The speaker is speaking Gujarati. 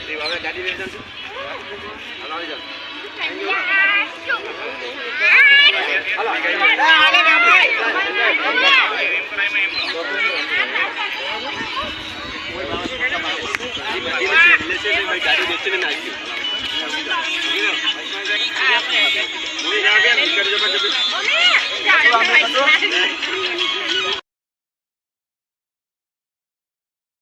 કાંઈ ગાડી લઈ માથી હાલો આવી નામ ગાડી